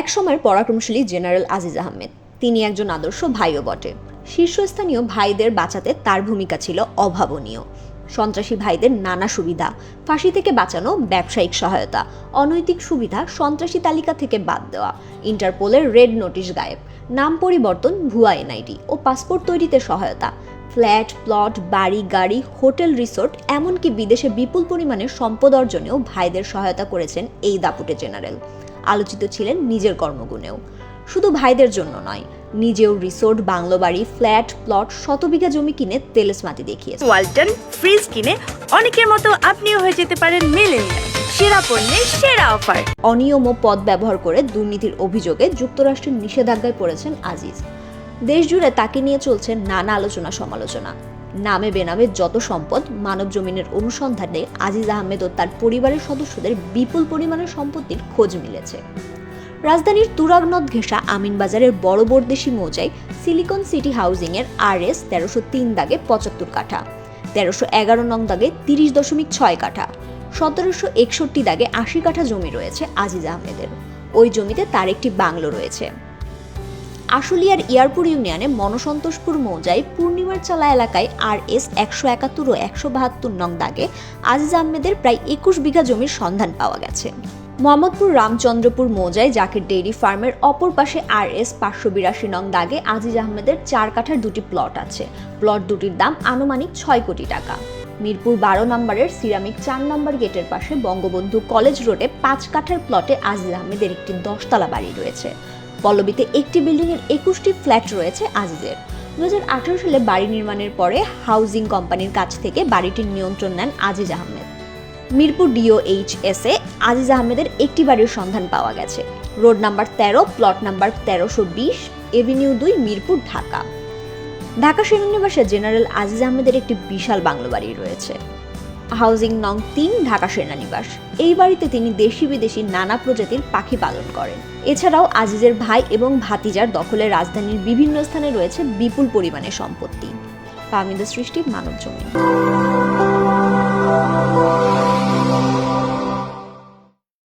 একসময়ের পরাক্রমশালী জেনারেল আজিজ আহমেদ। তিনি একজন আদর্শ ভাইও বটে। শীর্ষস্থানীয় ভাইদের বাঁচাতে তার ভূমিকা ছিল অভাবনীয়। সন্ত্রাসী ভাইদের নানা সুবিধা, ফাঁসি থেকে বাঁচানো ব্যবসায়িক সহায়তা, অনৈতিক সুবিধা সন্ত্রাসী তালিকা থেকে বাদ দেওয়া, ইন্টারপোলের রেড নোটিশ গায়েব, নাম পরিবর্তন ভুয়া এনআইডি ও পাসপোর্ট তৈরিতে সহায়তা, ফ্ল্যাট, প্লট, বাড়ি, গাড়ি, হোটেল, রিসোর্ট, এমনকি বিদেশে বিপুল পরিমাণে সম্পদ অর্জনেও ভাইদের সহায়তা করেছেন এই দাপুটে জেনারেল। আলোচিত ছিলেন নিজের কর্মগুণেও। শুধু ভাইদের জন্য নয় নিজেও রিসোর্ট বাংলো বাড়ি ফ্ল্যাট প্লট শত বিঘা জমি কিনে তেলেসমাতি দেখিয়েছে ওয়ালটন ফ্রিজ কিনে অনেকের মতো আপনিও হয়ে যেতে পারেন মিলেনিয়াল। সেরা পণ্যের সেরা অফার। অনিয়ম ও পদ ব্যবহার করে দুর্নীতির অভিযোগে যুক্তরাষ্ট্রের নিষেধাজ্ঞায় পড়েছেন আজিজ। দেশজুড়ে তাকে নিয়ে চলছে নানা আলোচনা সমালোচনা নামে বেনামে যত সম্পদ মানব জমিনের অনুসন্ধানে আজিজ আহমেদ ও তার পরিবারের সদস্যদের বিপুল পরিমাণের সম্পত্তির খোঁজ মিলেছে। রাজধানীর তুরাগনদ ঘেঁষা আমিনবাজারের বড় বরদেশি মৌজায় সিলিকন সিটি হাউজিংয়ের আর এস তেরোশো তিন দাগে পঁচাত্তর কাঠা, তেরোশো এগারো নং দাগে তিরিশ দশমিক ছয় কাঠা, সতেরোশো একষট্টি দাগে আশি কাঠা জমি রয়েছে আজিজ আহমেদের। ওই জমিতে তার একটি বাংলো রয়েছে। আশুলিয়ার ইয়ারপুর ইউনিয়নে মনসন্তোষপুর মৌজায় পূর্ণিমার চালা এলাকায় আর এস একশো একাত্তর ও একশো বাহাত্তর নং দাগে আজিজ আহমেদের প্রায় একুশ বিঘা জমির সন্ধান পাওয়া গেছে। মোহাম্মদপুর রামচন্দ্রপুর মৌজায় জাকির ডেইরি ফার্মের অপর পাশে আর এস পাঁচশো বিরাশি নং দাগে আজিজ আহমেদের চার কাঠার দুটি প্লট আছে। প্লট দুটির দাম আনুমানিক ছয় কোটি টাকা। মিরপুর বারো নম্বরের সিরামিক চার নম্বর গেটের পাশে বঙ্গবন্ধু কলেজ রোডে পাঁচ কাঠার প্লটে আজিজ আহমেদের একটি দশতলা বাড়ি রয়েছে। পল্লবীতে একটি বিল্ডিংয়ের একুশটি ফ্ল্যাট রয়েছে আজিজের। দুহাজার আঠারো সালে বাড়ি নির্মাণের পরে হাউজিং কোম্পানির কাছ থেকে বাড়িটির নিয়ন্ত্রণ নেন আজিজ আহমেদ। মিরপুর ডিওএইচএস আজিজ আহমেদের একটি বাড়ির সন্ধান পাওয়া গেছে। রোড নাম্বার তেরো, প্লট নাম্বার তেরোশো বিশ, এভিনিউ দুই, মিরপুর, ঢাকা। ঢাকা সেনানিবাসে জেনারেল আজিজ আহমেদের একটি বিশাল বাংলো বাড়ি রয়েছে। হাউজিং নং তিন, ঢাকা সেনানিবাস। এই বাড়িতে তিনি দেশি বিদেশি নানা প্রজাতির পাখি পালন করেন। এছাড়াও আজিজের ভাই এবং ভাতিজার দখলে রাজধানীর বিভিন্ন স্থানে রয়েছে বিপুল পরিমাণে সম্পত্তি। পামিদা সৃষ্টি মানব জমিন।